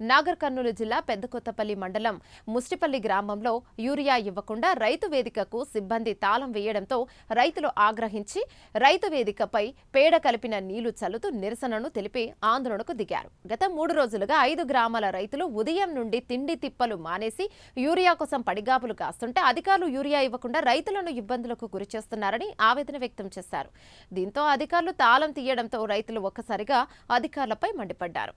నాగర్ కర్నూలు జిల్లా పెద్దకొత్తపల్లి మండలం ముస్టిపల్లి గ్రామంలో యూరియా ఇవ్వకుండా రైతు వేదికకు సిబ్బంది తాళం వేయడంతో రైతులు ఆగ్రహించి రైతు వేదికపై పేడ కలిపిన నీళ్ళు చల్లుతూ నిరసనను తెలిపి ఆందోళనకు దిగారు. గత మూడు రోజులుగా ఐదు గ్రామాల రైతులు ఉదయం నుండి తిండి తిప్పలు మానేసి యూరియా కోసం పడిగాపులు కాస్తుంటే అధికారులు యూరియా ఇవ్వకుండా రైతులను ఇబ్బందులకు గురి చేస్తున్నారని ఆవేదన వ్యక్తం చేశారు. దీంతో అధికారులు తాళం తీయడంతో రైతులు ఒక్కసారిగా అధికారులపై మండిపడ్డారు.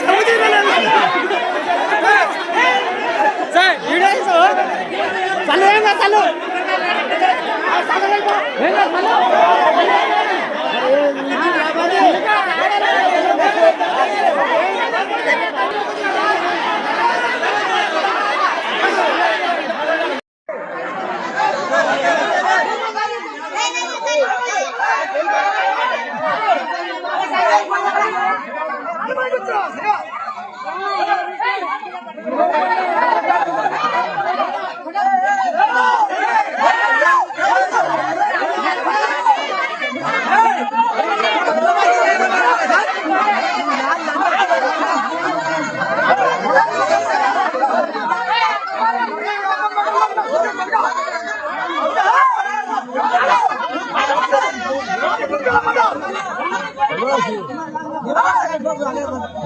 சவுதி Come on!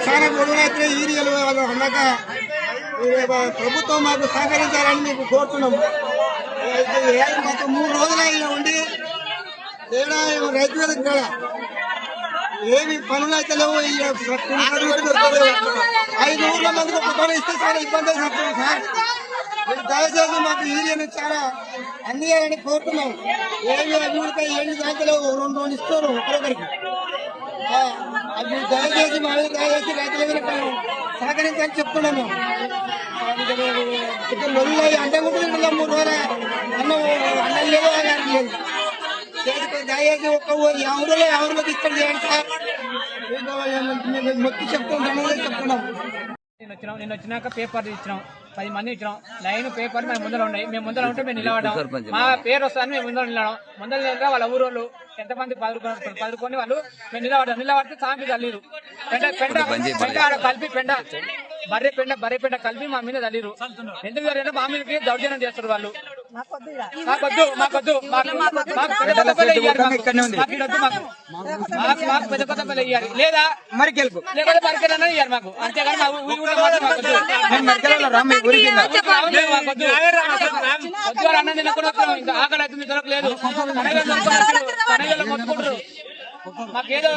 చాలా గొడవలైతే ఈరియలు వాళ్ళు అన్నాక ప్రభుత్వం మాకు సహకరించాలని మీకు కోరుతున్నాము ఇది మూడు రోజులు ఇలా ఉండి తేడా రైతు వేదిక కాడ ఏమి పనులు అయితే లేవు ఐదు ఊర్ల మందికి ఒక పని ఇస్తే చాలా ఇబ్బంది అవుతుంది సార్. మీరు దయచేసి మాకు ఈరియని చాలా అందియాలని కోరుతున్నాం. ఏమి అభివృద్ధిపై ఏమి దాంతలేవు రెండు రెండు ఇస్తారు ఒకరొకరికి ఆ, దయచేసి మా మీద దయచేసి రైతుల మీద మేము చెప్తున్నాము. ఇక్కడ లొల్లి అంటే ఉంటుంది మూడు రోజులు అన్నం అన్నం లేదు అని లేదు దయచేసి ఒక్క ఎవరు ఎవరు ఇస్తారు చేయండి సార్. మీకు చెప్తున్నాం చెప్తున్నాం నేను వచ్చినాం నేను వచ్చినాక పేపర్ ఇచ్చినాం. పది మంది ఇచ్చినాం. లైన్ పేపర్ మేము ముందర ఉన్నాయి. మేము ముందర ఉంటే మేము నిలబడ్డాం. మా పేరు వస్తాను మేము ముందర నిలవడం ముందర నిలబడ వాళ్ళ ఊరోళ్ళు. ఎంతమంది పదుకొని పదుకొని వాళ్ళు మేము నిలబడ్డాం. నిలబడితే సాంపి తల్లిరు. పెండ పెండ పెండ ఆడ కలిపి పెండ బర్రె పెండ బర్రె పెండ కలిపి మా మీద తల్లిరు. ఎందుకు జరిగినా మా మీదకి దౌర్జన్యం చేస్తారు వాళ్ళు. మాకొద్దు మాకొద్దు మాకు మాకు పెద్ద కొత్త పల్లె ఇయ్యాలి మాకు. పెద్ద కొత్త పల్లె ఇయ్యాలి లేదా మరి గెలుపు లేకపోతే పరికరాలు ఇయ్యాలి మాకు. అంతేగాని మా ఊరి మాకొద్దు. మాకొద్దు. వద్దు. అన్నం తినకుండా వచ్చినాం. ఇంకా ఆకలి అవుతుంది దొరకలేదు. మాకేదో